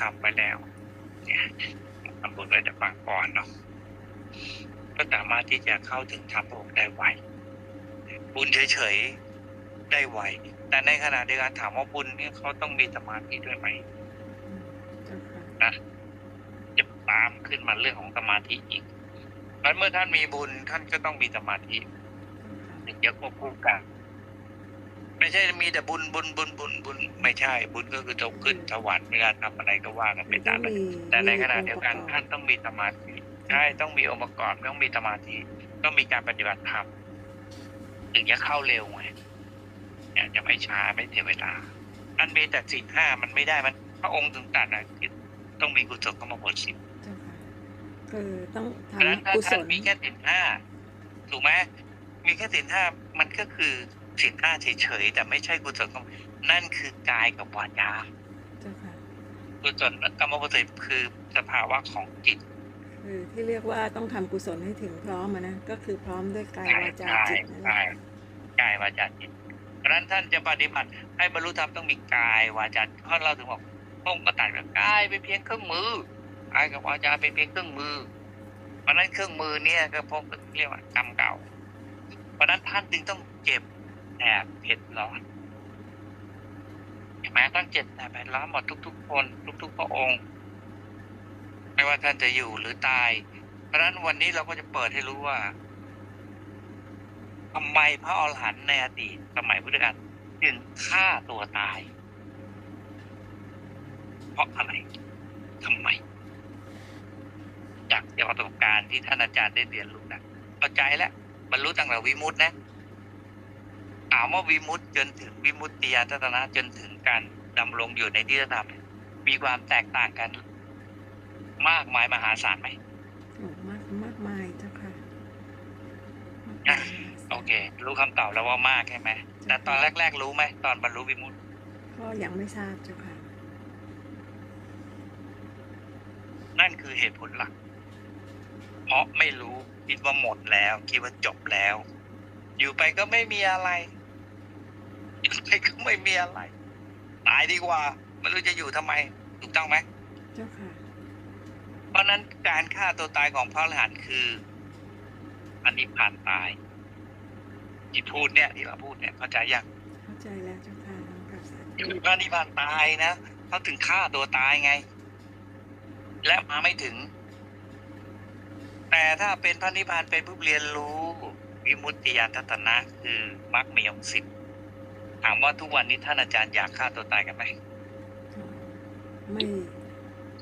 ทำไปแล้วเนี่ยทำบุญไว้แต่ปางก่อนเนาะก็สามารถที่จะเข้าถึงธรรมพระองค์ได้ไวบุญเฉยๆได้ไวแต่ในขณะเดียวกันถามว่าบุญเนี่ยเขาต้องมีสมาธิด้วยไหมเจ้าค่ะนะจะตามขึ้นมาเรื่องของสมาธิอีกนั้นเมื่อท่านมีบุญท่านก็ต้องมีสมาธิถึงจะควบคู่กัน ไม่ใช่มีแต่บุญบุญบุญบุญบุญไม่ใช่ บุญก็คือจะขึ้นสวรรค์เวลาทำอะไรก็ว่ากันไปมันต้ตาอมงนั้นมีแต่ในขณะมีเดียวกันองค์ประอบท่านต้องมีสมาธิใช่ต้องมีองค์ประกอบต้องมีสมาธิต้องมีการปฏิบัติธรรมถึงจะเข้าเร็วไงเนี่ยจะไม่ช้าไม่เสียเวลา อันมีแต่สินห้ามันไม่ได้มันพระองค์ถึงตรัดนะคือต้องมีกุศลเข้ามาบทสิบเจ้าค่ะคือต้องเพราะฉะนั้นทำถ้ากุศท่านลมีแค่สินห้าถูกไหมมีแค่สินห้ามันก็คือ สินห้าเฉยๆแต่ไม่ใช่กุศลเข้ามานั่นคือกายกับวาจาเจ้าค่ะกุศลกรรมบทสิบคือสภาวะของจิต คือที่เรียกว่าต้องทำกุศลให้ถึงพร้อมอะนะก็คือพร้อมด้วยกายวาจาจิตนั่นแหใช่ละกายวาจาจิตเพราะฉะนั้นท่านจะปฏิบัติให้บรรลุธรรมต้องมีกายวาจาเพราะเราถึงบอกพระองค์ก็ตรัดว่ากายเป็นเพียงเครื่องมือกายกับวาจาเป็นเพียงเครื่องมือ เพราะฉะนั้นเครื่องมือเนี่ยก็พวกเรียกว่ากรรมเก่า เพราะฉะนั้นท่านจึงต้องเจ็บ แอบเผ็ดร้อนเห็นไหมต้องเจ็บแอบเผ็ดร้อนหมดทุก ๆ คน ทุก ๆ พระองค์ ไม่ว่าท่านจะอยู่หรือตาย เพราะฉะนั้นวันนี้เราก็จะเปิดให้รู้ว่าทำไมพระอรหันต์ในอดีตสมัยพุทธกาลจึงฆ่าตัวตาย เพราะอะไรทำไม จากประสบการณ์ที่ท่านอาจารย์ได้เรียนรู้นะเข้าใจแล้วบรรลุตั้งแต่วิมุตตินะ ถามว่าวิมุตติจนถึงวิมุตติยานทัศนะจนถึงการดำรงอยู่ในที่ระดับเนี่ยมีความแตกต่างกัน มากมายมหาศาลไหมโอ้มากมากมายเจ้าค่ะมากอะมายโอเค รู้คำตอบแล้วว่ามากใช่ไหมแต่ตอนแรก ๆ รู้ไหมตอนบรรลุวิมุตติก็ยังไม่ทราบเจ้าค่ะ นั่นคือเหตุผลหลัก เพราะไม่รู้คิดว่าหมดแล้ว คิดว่าจบแล้ว อยู่ไปก็ไม่มีอะไร อยู่ไปก็ไม่มีอะไร ตายดีกว่าไม่รู้จะอยู่ทำไม ถูกต้องไหมเจ้าค่ะ เพราะฉะนั้นการฆ่าตัวตายของพระอรหันต์คืออันนี้ผ่านตายที่พูดเนี่ยที่เราพูดเนี่ยเข้าใจยังเข้าใจแล้วเจ้าค่ะน้องกราบสาธุคือพระนิพพานตายนะเขาถึงฆ่าตัวตายไง และมาไม่ถึง แต่ถ้าเป็นพระนิพพานเป็นผู้เรียนรู้ วิมุตติยานทัตนะคือมรรคมีองค์สิบ ถามว่าทุกวันนี้ท่านอาจารย์อยากฆ่าตัวตายกันไหมไม่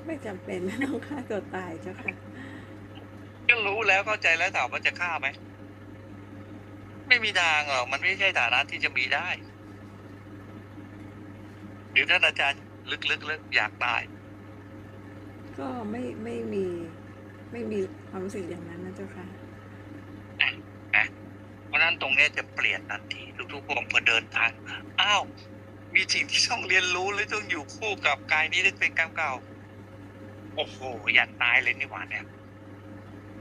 ไม่จำเป็นไม่ต้องฆ่าตัวตายเจ้าค่ะก็รู้แล้วเข้าใจแล้วถามว่าจะฆ่าไหมไม่มีทางหรอกมันไม่ใช่ฐานะที่จะมีได้ หรือท่านอาจารย์ลึกๆๆอยากตาย ก็ไม่ไม่มี ไม่มีความรู้สึกอย่างนั้นนะเจ้าค่ะเพราะฉะ นั้นตรงนี้จะเปลี่ยนทันทีทุกๆพวกพอเดินทางอ้าวมีสิ่งที่ต้องเรียนรู้หรือต้องอยู่คู่กับกายนี้ได้เป็นกรรมเก่าโอ้โหอยากตายเลยนี่หว่าเนี่ย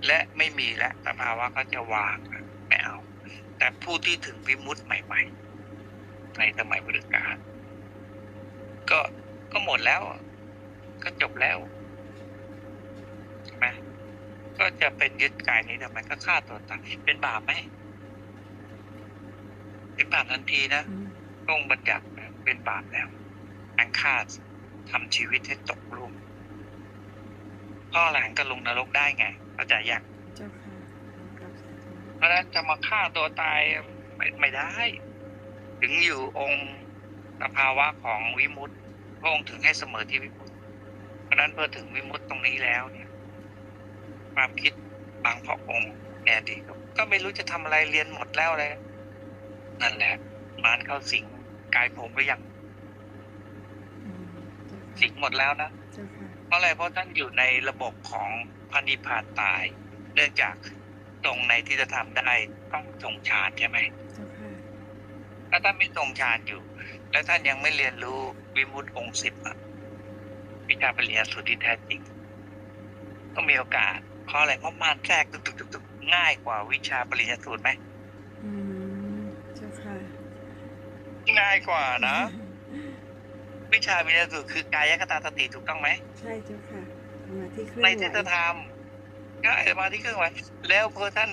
และไม่มีแล้วสภาวะเขาจะวางไม่เอา แต่ผู้ที่ถึงวิมุตติใหม่ ๆ ในสมัยพุทธกาลก็ก็หมดแล้ว ก็จบแล้วใช่ไหมก็จะเป็นยึดกายนี้ทำไมก็ฆ่าตัวตายเป็นบาปไหม เป็นบาปทันทีนะอืมต้องบัญญัตินะเป็นบาปแล้วอันฆ่าทำชีวิตให้ตกลุ่มพ่อหลานก็ลงนรกได้ไงเข้าใจยังเจ้าค่ะน้องกราบสาธุเพราะฉะนั้นจะมาฆ่าตัวตายไม่ไม่ได้ ถึงอยู่องค์สภาวะของวิมุตติพระองค์ถึงให้เสมอที่วิมุตติเพราะฉะนั้นเมื่อถึงวิมุตติตรงนี้แล้วเนี่ย ความคิดบางพระองค์แน่ดีก็ก็ไม่รู้จะทำอะไรเรียนหมดแล้วเลย นั่นแหละมารเข้าสิงกายผมหรือยังอืมสิงหมดแล้วนะเจ้าค่ะเพราะอะไรเพราะท่านอยู่ในระบบของพระนิพพานตาย เนื่องจากตรงในที่จะทำได้ต้องทรงฌานใช่ไหมเจ้าค่ะถ้าท่านไม่ทรงฌานอยู่ แล้วท่านยังไม่เรียนรู้วิมุตติองค์สิบอะวิชาปริญญาสุดที่แท้จริงต้องมีโอกาสเพราะอะไรเพราะมารแทรกตุกตุกตุกตุกง่ายกว่าวิชาปริญญาสูตรไหม อืมเจ้าค่ะ ง่ายกว่านะววิชาวิญญาณสูตรคือกายคตาสติถูกต้องไหมใช่เจ้าค่ะสมาธิเคลื่อนในไหวเทศธรรมก็สมาธิเครื่องไหวแล้วพอท่าน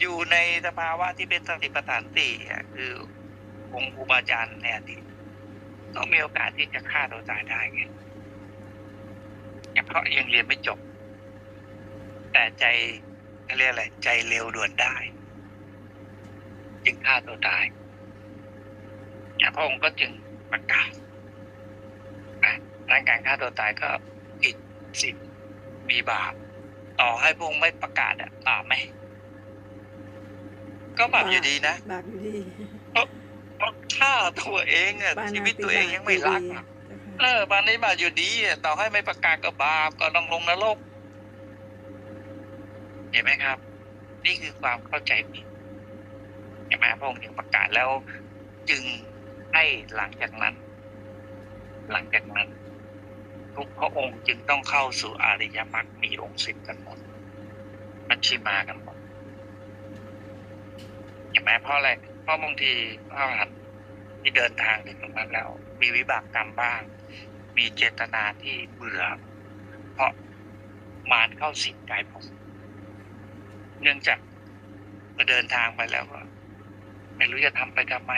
อยู่ในสภาวะที่เป็นสติปัฏฐานสี่อะคือองค์ครูบาอาจารย์ในอดีตก็มีโอกาสที่จะฆ่าตัวตายได้ไงเพราะยังเรียนไม่จบ แต่ใจเขาเรียกอะไรใจเร็วด่วนได้ จึงฆ่าตัวตาย พระองค์ก็จึงประกาศนะร่างการฆ่าตัวตายก็ผิดศีลมีบาปต่อให้พระองค์ไม่ประกาศอะบาปไหมก็บาปอยู่ดีนะบาปอยู่ดีเพราะฆ่าตัวเองอะปาชีนาวิตติตัวเองบาตยังไม่รักอยู่ดีอะเจ้าเอค่ะอบาปนี้บาปอยู่ดีอะต่อให้ไม่ประกาศก็บาปก็ต้องลงนรกเห็นไหมครับ นี่คือความเข้าใจผิดเห็นไหมพระองค์ถึงประกาศแล้วจึง ให้หลังจากนั้น หลังจากนั้น ทุกพระองค์จึงต้องเข้าสู่อริยมรรคมีองค์สิบกันหมดมัชชิมากันหมดเห็นไหมเพราะอะไรเพราะบางทีพระอรหันต์ที่เดินทางถึงตรงนั้นแล้ว มีวิบากกรรมบ้าง มีเจตนาที่เบื่อ เพราะมารเข้าสิงกายผมเนื่องจากเดินทางไปแล้วก็ไม่รู้จะทำไปทำไม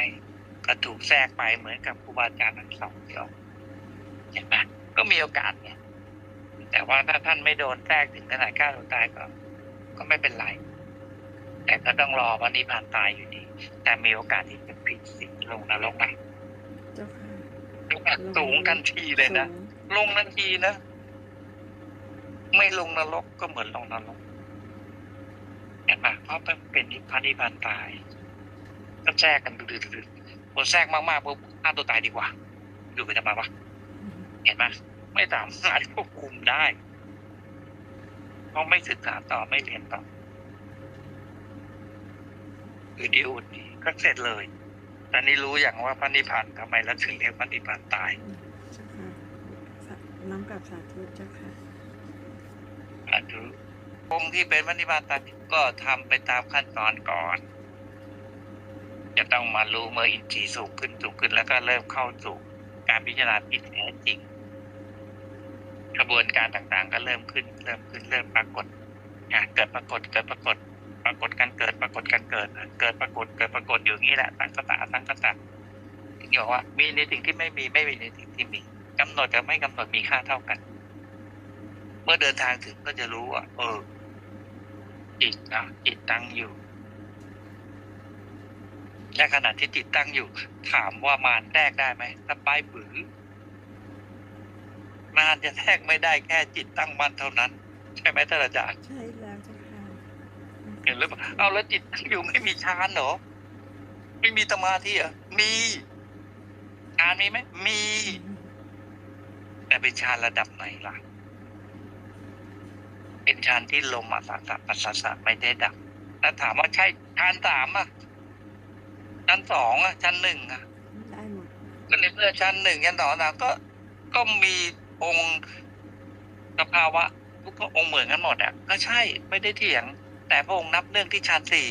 ก็ถูกแทรกไปเหมือนกับครูบาอาจารย์ทั้งสองเดียวเห็นไหมก็มีโอกาสเนี่ยแต่ว่าถ้าท่านไม่โดนแทรกถึงขนาดฆ่าตัวตายก็ ก็ไม่เป็นไร แต่ก็ต้องรอวันนี้ผ่านตายอยู่ดี แต่มีโอกาสที่จะผิดศีลลงนรกนะเจ้าค่ะโอกาสสูงทันทีเลยนะสูงลงทันทีนะไม่ลงนรกก็เหมือนลงนรกเห็นไหมเพราะมันเป็นนิพพานนิพพานตาย ก็แทรกกันดืดๆ พอแทรกมากๆปุ๊บฆ่าตัวตายดีกว่า อยู่ไปทำไมวะเห็นไหมไม่สามารถควบคุมได้เพราะไม่ศึกษาต่อไม่เรียนต่อคือดีอุดดีก็เสร็จเลยตอนนี้รู้อย่างว่าพระนิพพานทำไมแล้วถึงเรียกพระนิพพานตายเจ้าค่ะสาน้ำกับสาธุเจ้าค่ะอาจุองค์ที่เป็นพระนิพพานตายก็ทำไปตามขั้นตอนก่อน จะต้องมารู้เมื่ออินทรีย์สูงขึ้นสูงขึ้น แล้วก็เริ่มเข้าสู่การพิจารณาที่แท้จริงกระบวนการต่างๆ ก็เริ่มขึ้น เริ่มขึ้นเริ่มปรากฏอะเกิดปรากฏเกิดปรากฏ ปรากฏการเกิดปรากฏการเกิด เกิดปรากฏเกิดปรากฏอยู่างนี้แหละตั้งกตาตั้งกตาถึงบอกว่า มีในสิ่งที่ไม่มีไม่มีในสิ่งที่มีกำหนดกับไม่กำหนดมีค่าเท่ากัน เมื่อเดินทางถึงก็จะรู้ว่าเออจิตนะจิตตั้งอยู่ และขณะที่จิตตั้งอยู่ ถามว่ามารแทรกได้ไหมถ้าป้ายปือมารจะแทรกไม่ได้แค่จิตตั้งมั่นเท่านั้น ใช่ไหมท่านอาจารย์ใช่แล้วเจ้าค่ะเห็นหรือเปล่าเอาแล้วจิตตั้งอยู่ไม่มีฌานเหรอไม่มีสมาธิเหรอมีฌานมีไหมมี แต่เป็นฌานระดับไหนล่ะเป็นฌานที่ลมอัสสะปัสสะสะไม่ได้ดับแล้วถามว่าใช่ฌานสามอะ ชั้นสองอะชั้นหนึ่งอะได้หมดก็ในเมื่อชั้นหนึ่งชั้นสองสามก็ก็มีองค์สภาวะทุกพระองค์เหมือนกันหมดอะก็ใช่ไม่ได้เถียง แต่พระองค์นับเนื่องที่ชั้นสี่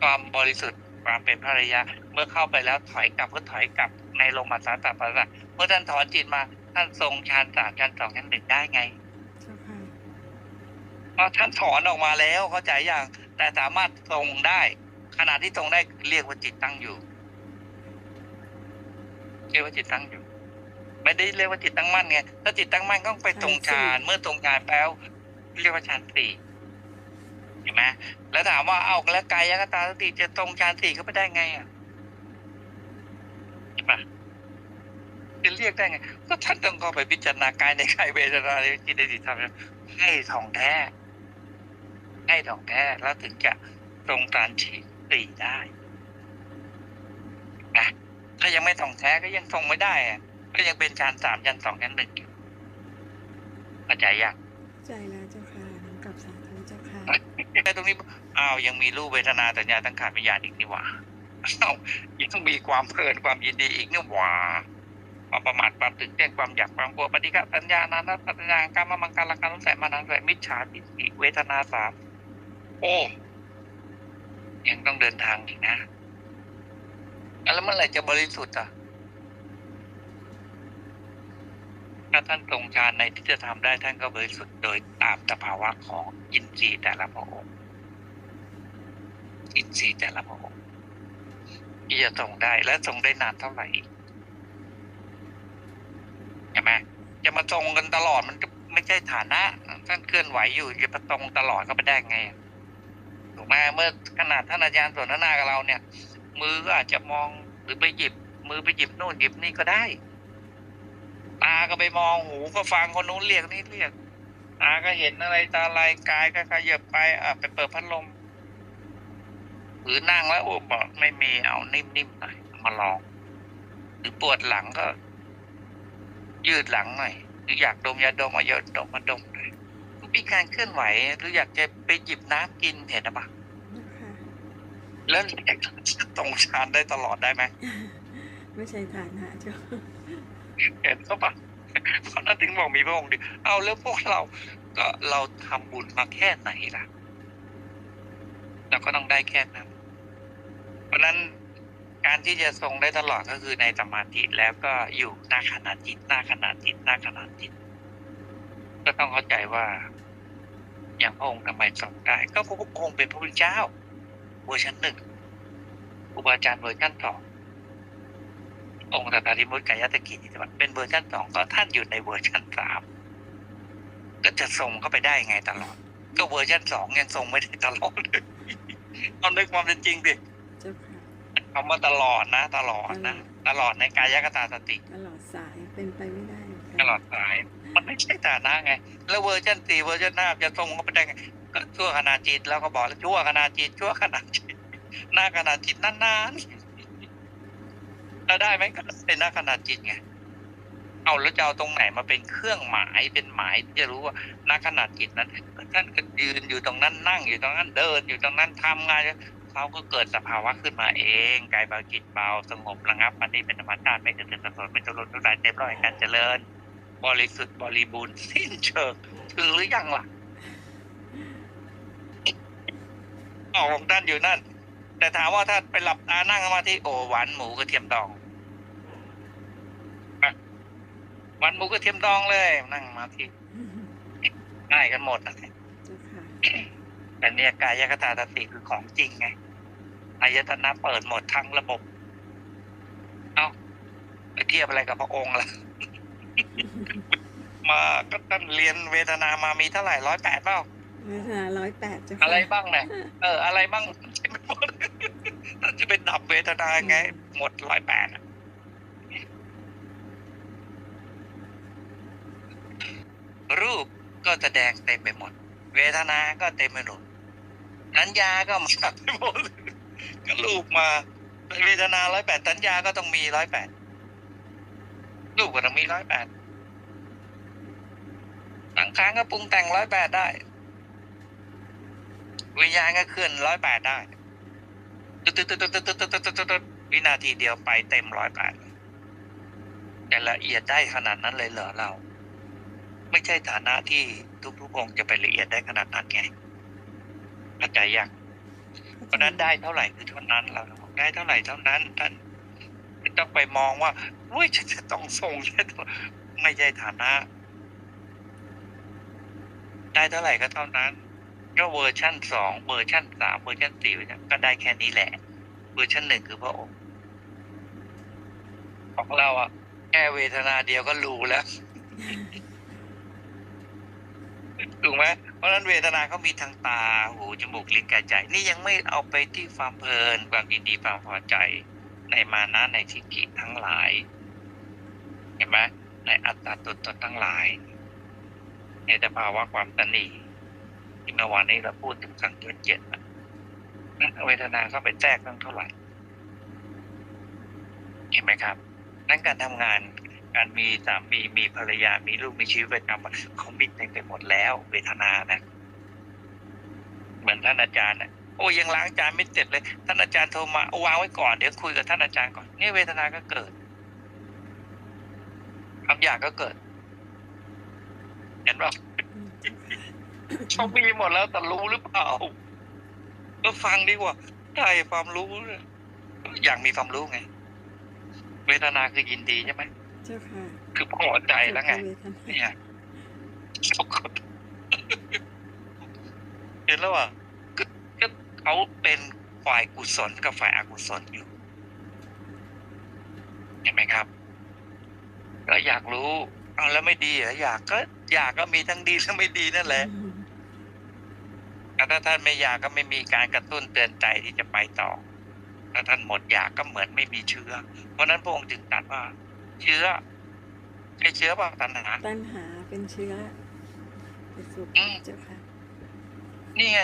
ความบริสุทธิ์ความเป็นภรรยาเมื่อเข้าไปแล้วถอยกลับก็ถอยกลับในลมอัสสะปัสสะเมื่อท่านถอนจิตมา ท่านทรงฌานสามฌานสองฌานหนึ่งได้ไงเจ้าค่ะเพราะท่านถอนออกมาแล้วเข้าใจอย่าง แต่สามารถทรงได้ ขณะที่ทรงได้เรียกว่าจิตตั้งอยู่เรียกว่าจิตตั้งอยู่ ไม่ได้เรียกว่าจิตตั้งมั่นไงถ้าจิตตั้งมั่นก็ต้องไปตรงฌานเมื่อตรงฌานแปลวเรียกว่าฌานสี่เห็นไหมแล้วถามว่าเอาแล้วกายกตาสติจะตรงฌานสี่ก็ไม่ได้ไงอะเห็นปะจะเรียกได้ไง ก็ท่านต้องเข้าไปพิจารณากายในกายเวทนาในจิตในจิตธรรมให้ทองแท้ให้ทองแท้แล้วถึงจะตรงตามฉี ดตีได้นะถ้ายังไม่ทองแท้ก็ยังทรงไม่ได้อะก็ยังเป็นชั้นสามชั้นสองชั้นหนึ่งอยู่เข้าใจยังใจแล้วเจ้าค่ะน้ำกับสาธุเจ้าค่ะแต่ตรงนี้อ้าวยังมีรูปเวทนาสัญญาตั้งขาดวิญญาณอีกนี่หว่าอ้าวยังต้องมีความเพลินความยินดีอีกนี่หว่าความประมาทความตื่นเต้นความอยากความกลัวปฏิฆะสัญญานานัสัญญาการมามังการละการต้องแสมานังแสมิจฉาทิฏฐิเวทนาสามโอ้ ยังต้องเดินทางอีกนะ แล้วเมื่อไหร่จะบริสุทธิ์อะ ถ้าท่านทรงฌานในที่จะทำได้ท่านก็บริสุทธิ์โดยตามสภาวะของอินทรีย์แต่ละพระองค์ อินทรีย์แต่ละพระองค์ที่จะทรงได้และทรงได้นานเท่าไหร่อีกใช่ไหมจะมาทรงกันตลอดมันก็ไม่ใช่ฐานะท่านเคลื่อนไหวอยู่จะมาตรงตลอดก็ไปได้ไง ถูกไหมเมื่อขนาดท่านอาจารย์สนทนากับเราเนี่ย มือก็อาจจะมองหรือไปหยิบ มือไปหยิบโน่นหยิบนี่ก็ได้ ตาก็ไปมองหูก็ฟังคนนู้นเรียกนี่เรียกตาก็เห็นอะไรตาอะไรกายก็ขยับไปอะไปเปิดพัดลมหรือนั่งแล้วโอ้บอกไม่มีเอานิ่มๆหน่อยมาลอง หรือปวดหลังก็ ยืดหลังหน่อยหรืออยากดมยาดมมายาดมมาดมหน่อย มีการเคลื่อนไหวหรืออยากจะไปหยิบน้ำกินเห็นหรือเปล่าค่ะแล้วอยากจะตรงชานได้ตลอดได้ไหมไม่ใช่ฐานะเจ้าเห็นเขาปะเพราะนั้นถึงบอกมีพระองค์เดียวเอาแล้วพวกเราก็เราทำบุญมาแค่ไหนล่ะเราก็ต้องได้แค่นั้น เพราะฉะนั้นการที่จะทรงได้ตลอดก็คือในสมาธิแล้วก็อยู่หน้าขณะจิตหน้าขณะจิตหน้าขณะจิต ก็ต้องเข้าใจว่า อย่างพระองค์ทำไมทรงได้ ก็เพราะพระองค์เป็นพระพุทธเจ้าเวอร์ชันหนึ่งครูบาอาจารย์เวอร์ชันสององค์สัตตาธิมุตกายตกิจนิสวัตเป็นเวอร์ชันสองก็ท่านอยู่ในเวอร์ชันสามก็จะส่งเข้าไปได้ไงตลอด ก็เวอร์ชันสองยังส่งไม่ได้ตลอดเลยเอาในความเป็นจริงดิเจ้าค่ะคำว่าตลอดนะ ตลอดนะ ตลอดในกายกตาสติตลอดสาย เป็นไปไม่ได้ตลอดสาย มันไม่ใช่ฐานะไง แล้วเวอร์ชันสี่เวอร์ชันห้าจะส่งเข้าไปได้ไงก็ชั่วขณะจิตแล้วก็บอกแล้วชั่วขณะจิตชั่วขณะจิตหน้าขณะจิตนานๆแล้วได้ไหมก็ได้หน้าขณะจิตไงเอาแล้วจะเอาตรงไหนมาเป็นเครื่องหมายเป็นหมายที่จะรู้ว่าณขณะจิตนั้นท่านก็ยืนอยู่ตรงนั้นนั่งอยู่ตรงนั้นเดินอยู่ตรงนั้นทำงาน เขาก็เกิดสภาวะขึ้นมาเองกายเบาจิตเบาสงบระงับมันนี่เป็นธรรมชาติไม่เกระเทือนสะสนไม่ทุนทุรายเต็มร้อยการเจริญ บริสุทธิ์บริบูรณ์สิ้นเชิงถึงหรือยังล่ะเอาของท่านอยู่นั่น แต่ถามว่าถ้าไปหลับตานั่งสมาธิโอหวานหมูกระเทียมดองวันหมูกระเทียมดองเลย นั่งมาที่ง่ายกันหมดนะเจ้าค่ะแต่เนี่ยกายคตาสติคือของจริงไง อายตนะเปิดหมดทั้งระบบ เอาไปเทียบอะไรกับพระองค์ล่ะ มาก็ท่านเรียนเวทนามามีเท่าไหร่ร้อยแปดเปล่าเวทนาร้อยแปดเจ้าค่ะอะไรบ้างเนี่ยเออ อะไรบ้างใช่ไหมหมดท่านจะไปดับเวทนาไง หมดร้อยแปดรูปก็แสดงเต็มไปหมด เวทนาก็เต็มไปหมดสัญญาก็มาไปหมด ก็รูปมาเวทนาร้อยแปดสัญญาก็ต้องมีร้อยแปดรูปก็ต้องมีร้อยแปดสังขารก็ปรุงแต่งร้อยแปดได้ วิญญาณก็เคลื่อนร้อยแปดได้ตึ๊ดตึ๊ดตึ๊ดตึ๊ดตึ๊ดตึ๊ดตึ๊ดตึ๊ดตึ๊ดวินาทีเดียวไปเต็มร้อยแปดแต่ละเอียดได้ขนาดนั้นเลยเหรอเรา ไม่ใช่ฐานะที่ทุกๆองค์จะไปละเอียดได้ขนาดนั้นไงเข้าใจยัง เพราะนั้นได้เท่าไหร่คือเท่านั้นเราได้เท่าไหร่เท่านั้นท่านไม่ต้องไปมองว่าเฮ้ยฉันจะต้องส่งได้เท่ไม่ใช่ฐานะ ได้เท่าไหร่ก็เท่านั้น ก็เวอร์ชั่นสองเวอร์ชั่นสามเวอร์ชั่นสี่ก็ได้แค่นี้แหละ เวอร์ชั่นหนึ่งคือพระองค์ของเราอะแค่เวทนาเดียวก็รู้แล้วถูกไหม ราะฉะนั้นเวทนาเขามีทางตา หู จมูก ลิ้น กาย ใจ นี่ยังไม่เอาไปที่ความเพลิน ความยินดี ความพอใจ ในมานะ ในทิฏฐิทั้งหลาย เห็นไหมในอัตตาตัวตนทั้งหลาย ในสภาวะความตนีที่เมื่อวานนี้เราพูดถึงสังเกตเจ็ดนะเวทนาเข้าไปแทรกตั้งเท่าไหร่ เห็นไหมครับ นั่นการทำงาน การมีสามีมีภรรยามีลูกมีชีวิตประจำวันเขามิดเต็มไปหมดแล้ว เวทนานะเหมือนท่านอาจารย์นะโอ้ยังล้างจานไม่เสร็จเลย ท่านอาจารย์โทรมาเอาวางไว้ก่อนเดี๋ยวคุยกับท่านอาจารย์ก่อนนี่เวทนาก็เกิดคำอยากก็เกิดเห็นป่ะอืมเจ้าค่ะเขามีหมดแล้วแต่รู้หรือเปล่า ก็ฟังดีกว่าใช่ความรู้เนี่ยอยากมีความรู้ไง เวทนาคือยินดีใช่ไหมเจ้า ค่ะคือพอใจแล้วไงสุขเวทนาเนี่ยสุขเห็นแล้วว่าก็ก็เขาเป็นฝ่ายกุศลกับฝ่ายอกุศลอยู่ เห็นไหมครับ ก็อยากรู้เอาแล้วไม่ดีเหรออยากก็อยากก็มีทั้งดีและไม่ดีนั่นแหละอืมถ้าท่านไม่อยากก็ไม่มีการกระตุ้นเตือนใจที่จะไปต่อถ้าท่านหมดอยากก็เหมือนไม่มีเชื้อ เพราะฉะนั้นพระองค์จึงตรัสว่า เชื้อใช่เชื้อป่ะตัณหา ตัณหาเป็นเชื้อเป็นสุขอืมเจ้าค่ะ นี่ไง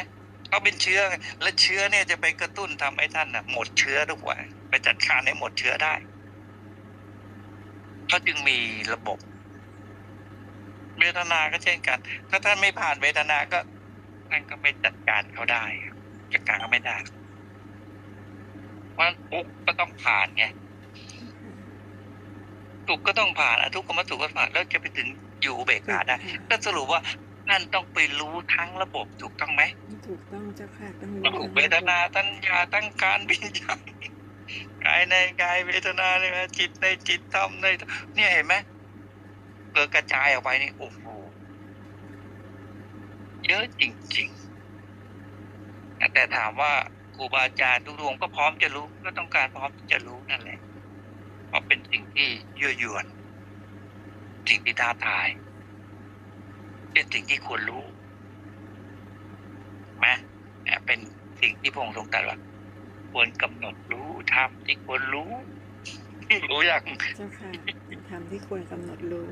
เขาเป็นเชื้อไงแล้วเชื้อเนี่ยจะไปกระตุ้นทำให้ท่านน่ะหมดเชื้อทุกวันไปจัดการให้หมดเชื้อได้เขาจึงมีระบบเวทนาก็เช่นกัน ถ้าท่านไม่ผ่านเวทนาก็ท่านก็ไม่จัดการเขาได้จัดการเขาไม่ได้เพราะฉะนั้นทุกข์ก็ต้องผ่านไง ทุกข์ก็ต้องผ่านอะทุกข์ก็มาสุขก็ผ่านแล้วจะไปถึงอยู่อุเบกขาได้ก็สรุปว่าท่านต้องไปรู้ทั้งระบบถูกต้องไหมถูกต้องเจ้าค่ะต้องระบบเวทนาตั้งยาตั้งการวิญญาณกายในกายเวทนาในจิตในจิตธรรมในเนี่ยเห็นไหมเกิดกระจายออกไปนี่โอ้โหเยอะจริงๆแต่ถามว่าครูบาอาจารย์ทุกดวงก็พร้อมจะรู้ก็ต้องการพร้อมที่จะรู้นั่นแหละ เพราะเป็นสิ่งที่ยั่วยวน สิ่งที่ท้าทาย เป็นสิ่งที่ควรรู้ไหมเนี่ยเป็นสิ่งที่พระองค์ทรงตรัสว่าควรกำหนดรู้ทำที่ควรรู้รู้อย่างเจ้าค่ะเป็นธรรมที่ควรกำหนดรู้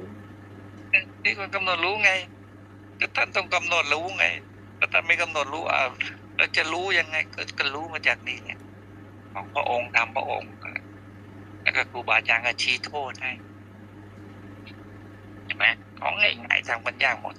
ที่ควรกำหนดรู้ไงก็ท่านต้องกำหนดรู้ไงถ้าท่านไม่กำหนดรู้อ่าแล้วจะรู้ยังไงก็ก็รู้มาจากนี้เนี่ยของพระองค์ทำพระองค์ แล้วก็ครูบาอาจารย์ก็ชี้โทษให้เห็นไหมของง่ายๆทางปัญญาหมด